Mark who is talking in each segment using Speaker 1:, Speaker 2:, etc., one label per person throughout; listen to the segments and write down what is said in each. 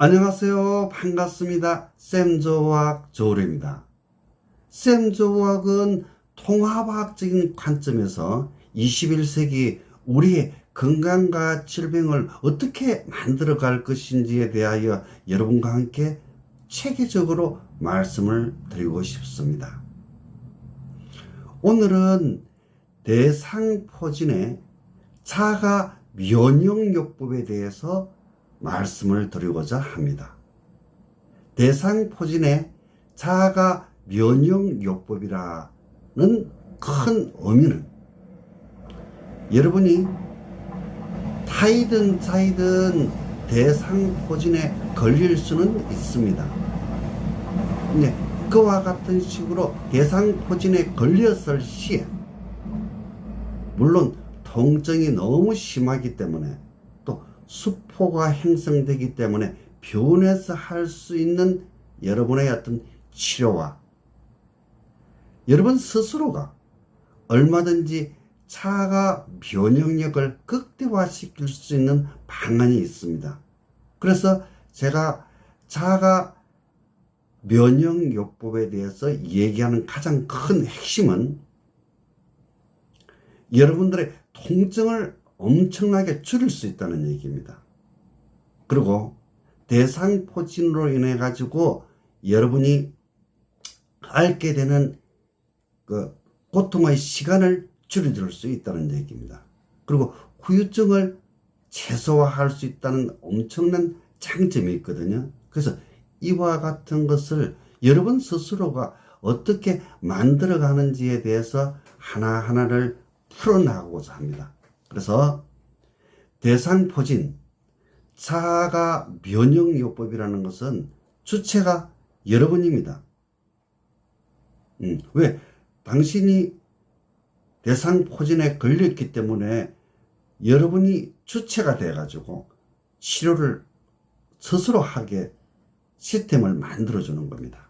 Speaker 1: 안녕하세요. 반갑습니다. 쌤조학 조울입니다. 쌤조학은 통합학적인 관점에서 21세기 우리의 건강과 질병을 어떻게 만들어갈 것인지에 대하여 여러분과 함께 체계적으로 말씀을 드리고 싶습니다. 오늘은 대상포진의 자가 면역요법에 대해서 말씀을 드리고자 합니다. 대상포진의 자가 면역요법이라는 큰 의미는 여러분이 타이든 자이든 대상포진에 걸릴 수는 있습니다. 근데 그와 같은 식으로 대상포진에 걸렸을 시에 물론 통증이 너무 심하기 때문에 또 수포가 형성되기 때문에 병원에서 할 수 있는 여러분의 어떤 치료와 여러분 스스로가 얼마든지 자가 면역력을 극대화시킬 수 있는 방안이 있습니다. 그래서 제가 자가 면역요법에 대해서 얘기하는 가장 큰 핵심은 여러분들의 통증을 엄청나게 줄일 수 있다는 얘기입니다. 그리고 대상 포진으로 인해 가지고 여러분이 앓게 되는 그 고통의 시간을 줄여줄 수 있다는 얘기입니다. 그리고 후유증을 최소화할 수 있다는 엄청난 장점이 있거든요. 그래서 이와 같은 것을 여러분 스스로가 어떻게 만들어 가는지에 대해서 하나하나를 풀어나가고자 합니다. 그래서 대상포진, 자가 면역요법이라는 것은 주체가 여러분입니다. 음, 왜? 당신이 대상포진에 걸렸기 때문에 여러분이 주체가 돼가지고 치료를 스스로 하게 시스템을 만들어주는 겁니다.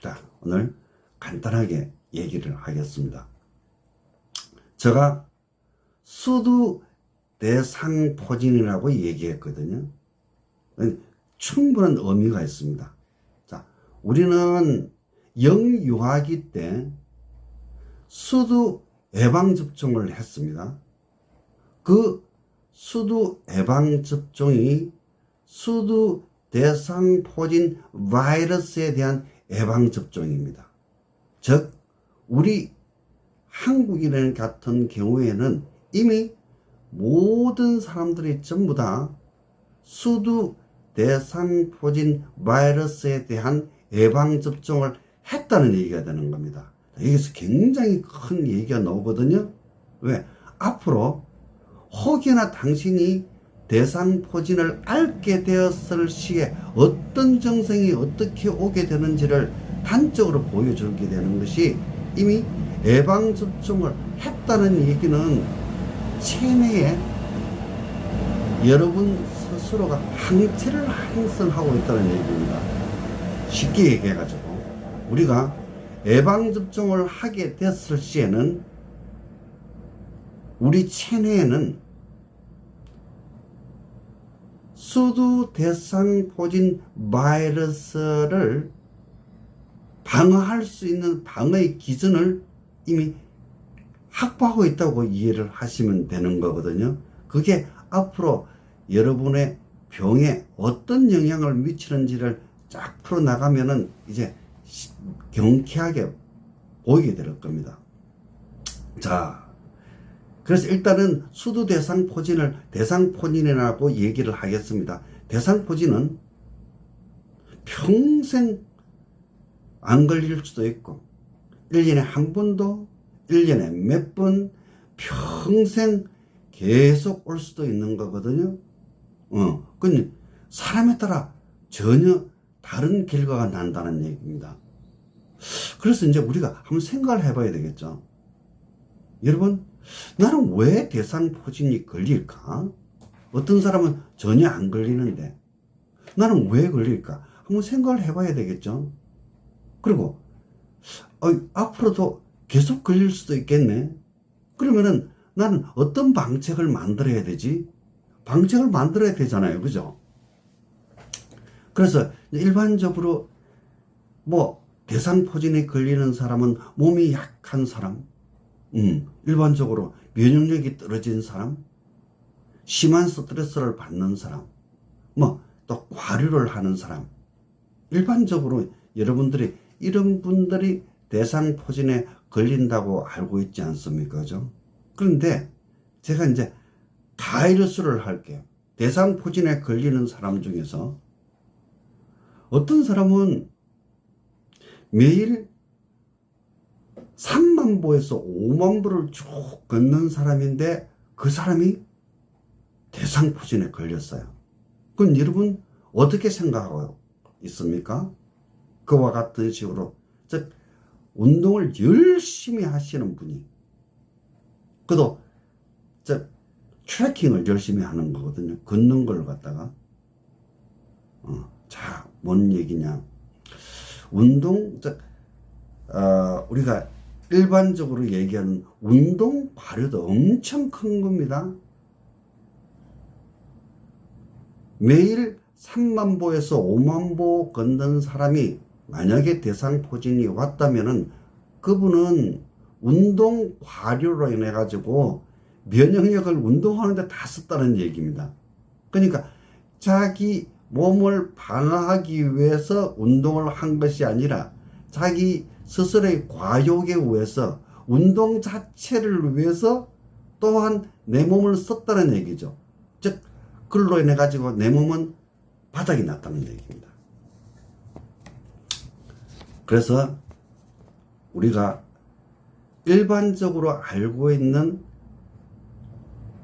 Speaker 1: 자, 오늘 간단하게 얘기를 하겠습니다. 제가 수두 대상포진이라고 얘기했거든요. 충분한 의미가 있습니다. 자, 우리는 영유아기 때 수두 예방접종을 했습니다. 그 수두 예방접종이 수두 대상포진 바이러스에 대한 예방접종입니다. 즉, 우리 한국인 같은 경우에는 이미 모든 사람들이 전부 다 수두 대상포진 바이러스에 대한 예방접종을 했다는 얘기가 되는 겁니다. 여기서 굉장히 큰 얘기가 나오거든요. 왜? 앞으로 혹여나 당신이 대상포진을 앓게 되었을 시에 어떤 정성이 어떻게 오게 되는지를 단적으로 보여주게 되는 것이 이미 예방접종을 했다는 얘기는 체내에 여러분 스스로가 항체를 형성하고 있다는 얘기입니다. 쉽게 얘기해가지고 우리가 예방접종을 하게 됐을 시에는 우리 체내에는 수두 대상포진 바이러스를 방어할 수 있는 방어의 기준을 이미 확보하고 있다고 이해를 하시면 되는 거거든요. 그게 앞으로 여러분의 병에 어떤 영향을 미치는지를 쫙 풀어나가면은 이제 경쾌하게 보이게 될 겁니다. 자, 그래서 일단은 수두 대상 포진을 대상 포진이라고 얘기를 하겠습니다. 대상 포진은 평생 안 걸릴 수도 있고, 1년에 한 번도, 1년에 몇 번, 평생 계속 올 수도 있는 거거든요. 어, 근데 사람에 따라 전혀 다른 결과가 난다는 얘기입니다. 그래서 이제 우리가 한번 생각을 해봐야 되겠죠. 여러분, 나는 왜 대상포진이 걸릴까? 어떤 사람은 전혀 안 걸리는데, 나는 왜 걸릴까? 한번 생각을 해봐야 되겠죠. 그리고, 어, 앞으로도 계속 걸릴 수도 있겠네. 그러면은 나는 어떤 방책을 만들어야 되지? 방책을 만들어야 되잖아요. 그죠? 그래서 일반적으로 뭐 대상포진에 걸리는 사람은 몸이 약한 사람, 음, 일반적으로 면역력이 떨어진 사람, 심한 스트레스를 받는 사람, 뭐 또 과류를 하는 사람, 일반적으로 여러분들이 이런 분들이 대상포진에 걸린다고 알고 있지 않습니까? 그죠? 그런데 제가 이제 가이러스를 할게요. 대상 포진에 걸리는 사람 중에서 어떤 사람은 매일 3만 보에서 5만 보를 쭉 걷는 사람인데 그 사람이 대상 포진에 걸렸어요. 그럼 여러분 어떻게 생각하고 있습니까? 그와 같은 식으로 즉 운동을 열심히 하시는 분이 그도 즉 트래킹을 열심히 하는 거거든요. 걷는 걸 갖다가 어, 자, 뭔 얘기냐? 운동 즉 어, 우리가 일반적으로 얘기하는 운동 발효도 엄청 큰 겁니다. 매일 3만 보에서 5만 보 걷는 사람이 만약에 대상 포진이 왔다면은 그분은 운동 과류로 인해 가지고 면역력을 운동하는데 다 썼다는 얘기입니다. 그러니까 자기 몸을 방어하기 위해서 운동을 한 것이 아니라 자기 스스로의 과욕에 의해서 운동 자체를 위해서 또한 내 몸을 썼다는 얘기죠. 즉, 그걸로 인해 가지고 내 몸은 바닥이 났다는 얘기입니다. 그래서 우리가 일반적으로 알고 있는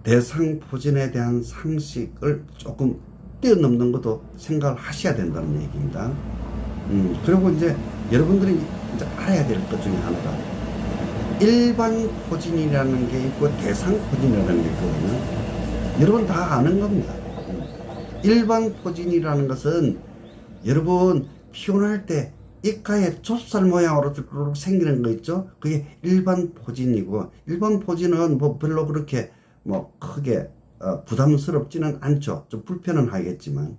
Speaker 1: 대상포진에 대한 상식을 조금 뛰어넘는 것도 생각을 하셔야 된다는 얘기입니다. 음, 그리고 이제 여러분들이 이제 알아야 될 것 중에 하나가 일반 포진이라는 게 있고 대상 포진이라는 게 있거든요. 여러분 다 아는 겁니다. 음. 일반 포진이라는 것은 여러분 피곤할 때 입가에 좁쌀 모양으로 생기는 거 있죠? 그게 일반 포진이고 일반 포진은 뭐 별로 그렇게 뭐 크게 어, 부담스럽지는 않죠. 좀 불편은 하겠지만.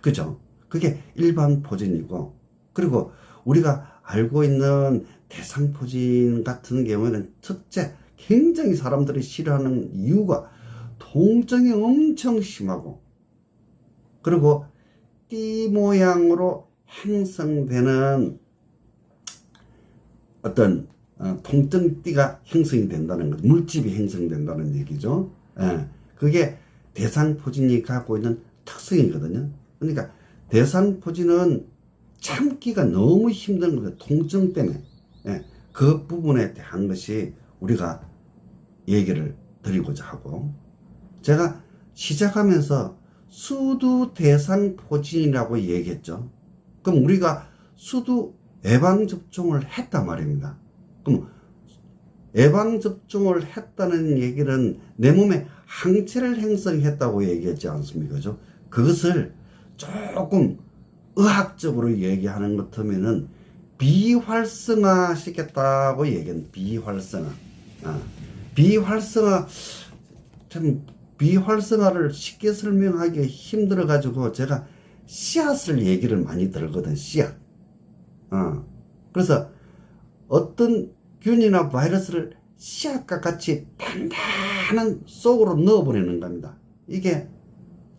Speaker 1: 그죠? 그게 일반 포진이고. 그리고 우리가 알고 있는 대상포진 같은 경우에는 첫째, 굉장히 사람들이 싫어하는 이유가 통증이 엄청 심하고, 그리고 띠 모양으로 형성되는 어떤 어, 통증띠가 형성이 된다는 것, 물집이 형성된다는 얘기죠. 예, 그게 대상포진이 갖고 있는 특성이거든요. 그러니까 대상포진은 참기가 너무 힘든 거예요. 통증 때문에. 예, 그 부분에 대한 것이 우리가 얘기를 드리고자 하고 제가 시작하면서 수두 대상포진이라고 얘기했죠. 그럼 우리가 수두 예방접종을 했단 말입니다. 그럼 예방접종을 했다는 얘기는 내 몸에 항체를 형성했다고 얘기했지 않습니까? 그죠? 그것을 조금 의학적으로 얘기하는 것 같으면은 비활성화 시켰다고 얘기한 비활성화. 아, 비활성화, 참, 비활성화를 쉽게 설명하기 힘들어 가지고 제가 씨앗을 얘기를 많이 들거든, 씨앗. 어. 그래서 어떤 균이나 바이러스를 씨앗과 같이 단단한 속으로 넣어버리는 겁니다. 이게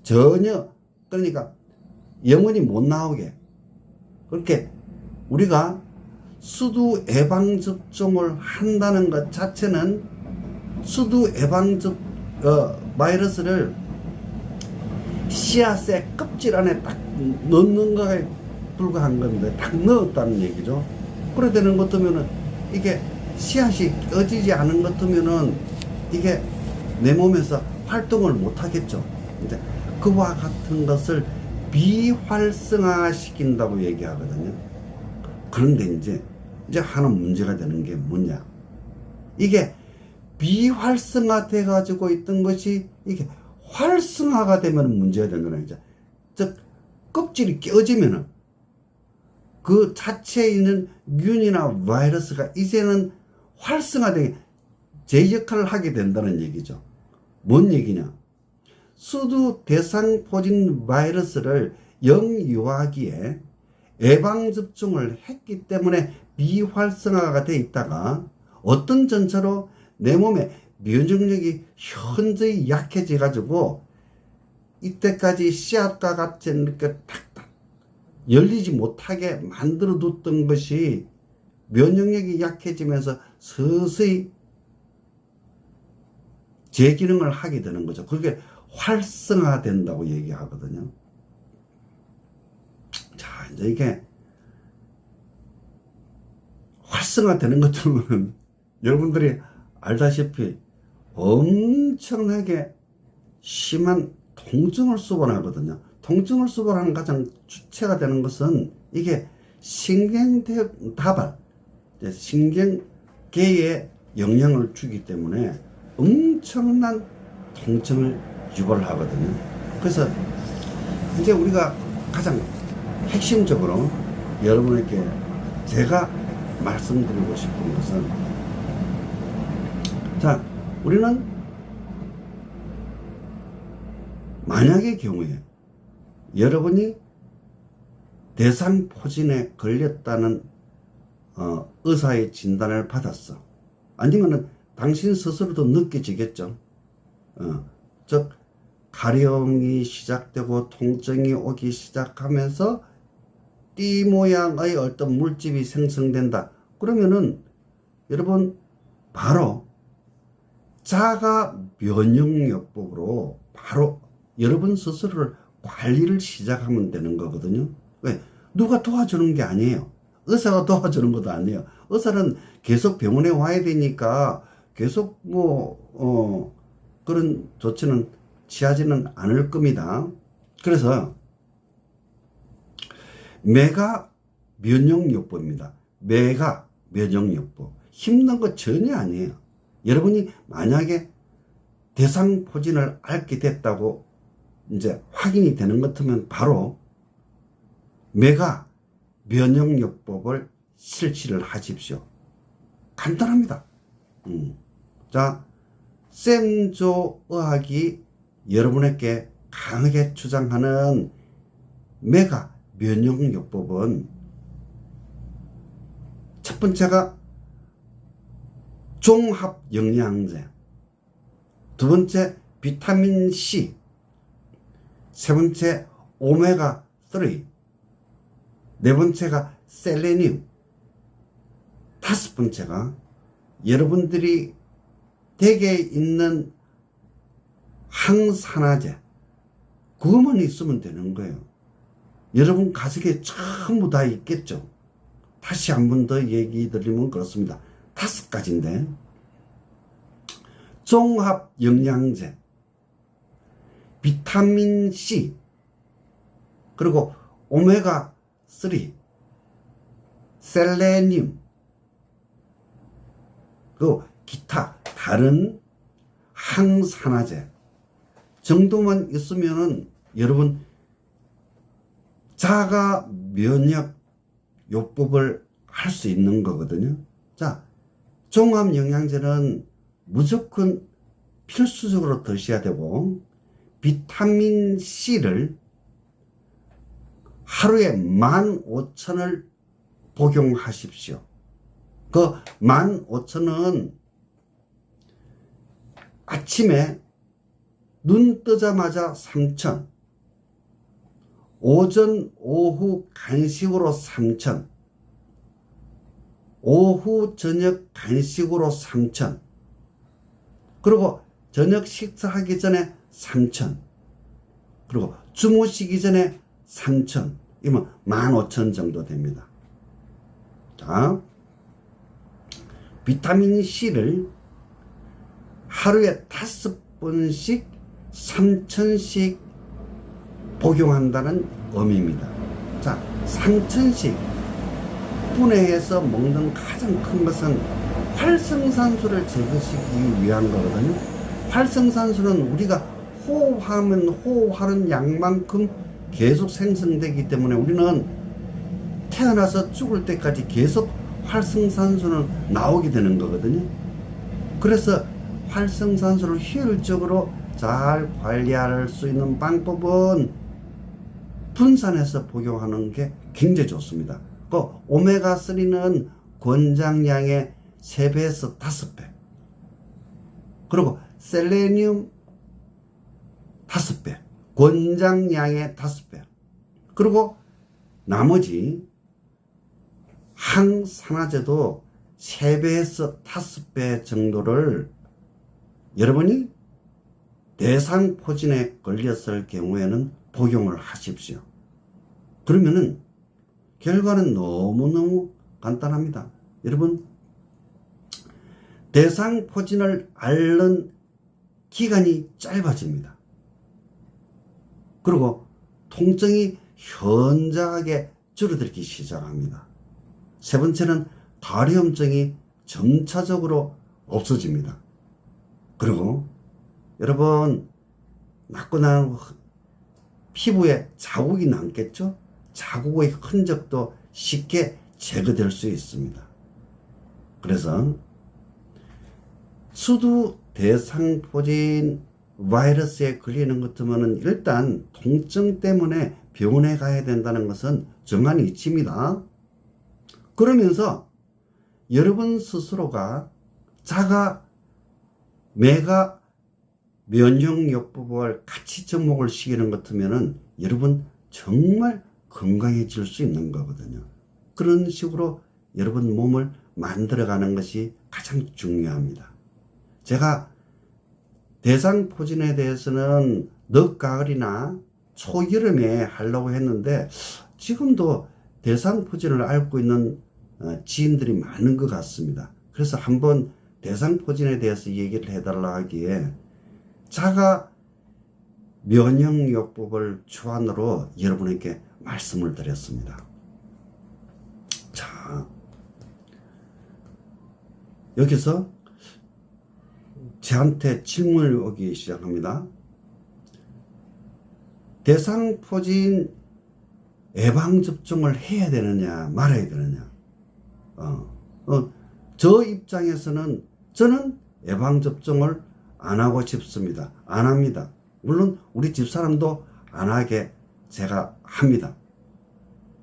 Speaker 1: 전혀, 그러니까 영원히 못 나오게. 그렇게 우리가 수두 예방접종을 한다는 것 자체는 수두 예방접, 어, 바이러스를 씨앗의 껍질 안에 딱 넣는 거에 불과한 겁니다. 딱 넣었다는 얘기죠. 그래 되는 것 같으면은 이게 씨앗이 꺼지지 않은 것 같으면은 이게 내 몸에서 활동을 못 하겠죠. 이제 그와 같은 것을 비활성화 시킨다고 얘기하거든요. 그런데 이제, 이제 하나 문제가 되는 게 뭐냐. 이게 비활성화 돼 가지고 있던 것이 이게 활성화가 되면 문제가 되는 거예요. 이제. 즉, 껍질이 깨어지면은 그 자체에 있는 균이나 바이러스가 이제는 활성화되게 제 역할을 하게 된다는 얘기죠. 뭔 얘기냐? 수두 대상포진 바이러스를 영유아기에 예방접종을 했기 때문에 비활성화가 돼 있다가 어떤 전차로 내 몸에 면역력이 현저히 약해져 가지고 이때까지 씨앗과 같이 이렇게 탁탁 열리지 못하게 만들어 뒀던 것이 면역력이 약해지면서 서서히 재기능을 하게 되는 거죠. 그게 활성화된다고 얘기하거든요. 자, 이제 이게 활성화되는 것들은 여러분들이 알다시피 엄청나게 심한 통증을 수반하거든요. 통증을 수반하는 가장 주체가 되는 것은 이게 신경다발, 신경계에 영향을 주기 때문에 엄청난 통증을 유발을 하거든요. 그래서 이제 우리가 가장 핵심적으로 여러분에게 제가 말씀드리고 싶은 것은 자, 우리는 만약의 경우에 여러분이 대상포진에 걸렸다는 어, 의사의 진단을 받았어. 아니면은 당신 스스로도 느껴지겠죠. 어, 즉 가려움이 시작되고 통증이 오기 시작하면서 띠 모양의 어떤 물집이 생성된다. 그러면은 여러분 바로 자가 면역요법으로 바로 여러분 스스로를 관리를 시작하면 되는 거거든요. 왜? 누가 도와주는 게 아니에요. 의사가 도와주는 것도 아니에요. 의사는 계속 병원에 와야 되니까 계속 뭐, 어, 그런 조치는 취하지는 않을 겁니다. 그래서 매가 면역요법입니다. 매가 면역요법. 힘든 거 전혀 아니에요. 여러분이 만약에 대상 포진을 앓게 됐다고 이제 확인이 되는 것 같으면 바로 매가 면역요법을 실시를 하십시오. 간단합니다. 음. 자, 샘조 의학이 여러분에게 강하게 주장하는 메가 면역요법은 첫 번째가 종합 영양제, 두 번째 비타민 C, 세 번째 오메가 3, 네 번째가 셀레늄, 다섯 번째가 여러분들이 댁에 있는 항산화제 그것만 있으면 되는 거예요. 여러분 가족에 전부 다 있겠죠. 다시 한 번 더 얘기 드리면 그렇습니다. 다섯 가지인데 종합 영양제, 비타민 C, 그리고 오메가 3, 셀레늄, 그 기타 다른 항산화제 정도만 있으면은 여러분 자가 면역 요법을 할 수 있는 거거든요. 자, 종합 영양제는 무조건 필수적으로 드셔야 되고 비타민 C를 하루에 15,000을 복용하십시오. 그 15,000은 아침에 눈 뜨자마자 3,000, 오전, 오후 간식으로 3,000, 오후, 저녁 간식으로 3,000, 그리고 저녁 식사하기 전에 3,000, 그리고 주무시기 전에 3,000, 이면 15,000 정도 됩니다. 자, 비타민 C를 하루에 다섯 번씩 3천씩 복용한다는 의미입니다. 자, 3천씩 분해해서 먹는 가장 큰 것은 활성산소를 제거시키기 위한 거거든요. 활성산소는 우리가 호흡하면 호흡하는 양만큼 계속 생성되기 때문에 우리는 태어나서 죽을 때까지 계속 활성산소는 나오게 되는 거거든요. 그래서 활성산소를 효율적으로 잘 관리할 수 있는 방법은 분산해서 복용하는 게 굉장히 좋습니다. 그 오메가3는 권장량의 3배에서 5배. 그리고 셀레늄 5배. 권장량의 5배. 그리고 나머지 항산화제도 3배에서 5배 정도를 여러분이 대상포진에 걸렸을 경우에는 복용을 하십시오. 그러면은 결과는 너무너무 간단합니다. 여러분, 대상 포진을 앓는 기간이 짧아집니다. 그리고 통증이 현저하게 줄어들기 시작합니다. 세 번째는 다리염증이 점차적으로 없어집니다. 그리고 여러분 낳고 난후 피부에 자국이 남겠죠? 자국의 흔적도 쉽게 제거될 수 있습니다. 그래서 수두 대상포진 바이러스에 걸리는 것 같으면 일단 통증 때문에 병원에 가야 된다는 것은 정한 이치입니다. 그러면서 여러분 스스로가 자가 매가 면역요법을 같이 접목을 시키는 것 같으면은 여러분 정말 건강해질 수 있는 거거든요. 그런 식으로 여러분 몸을 만들어가는 것이 가장 중요합니다. 제가 대상포진에 대해서는 늦가을이나 초여름에 하려고 했는데 지금도 대상포진을 앓고 있는 어, 지인들이 많은 것 같습니다. 그래서 한번 대상포진에 대해서 얘기를 해달라 하기에 자가 면역요법을 주안으로 여러분에게 말씀을 드렸습니다. 자, 여기서 저한테 질문이 오기 시작합니다. 대상포진 예방접종을 해야 되느냐, 말아야 되느냐. 어, 어, 저 입장에서는 저는 예방접종을 안 하고 싶습니다. 안 합니다. 물론 우리 집사람도 안 하게 제가 합니다.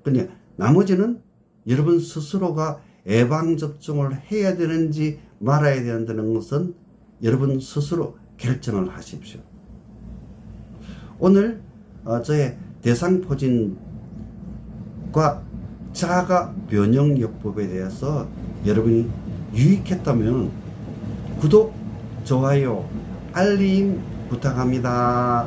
Speaker 1: 근데 나머지는 여러분 스스로가 예방접종을 해야 되는지 말아야 된다는 것은 여러분 스스로 결정을 하십시오. 오늘 어, 저의 대상포진과 자가 면역요법에 대해서 여러분이 유익했다면 구독, 좋아요, 알림 부탁합니다.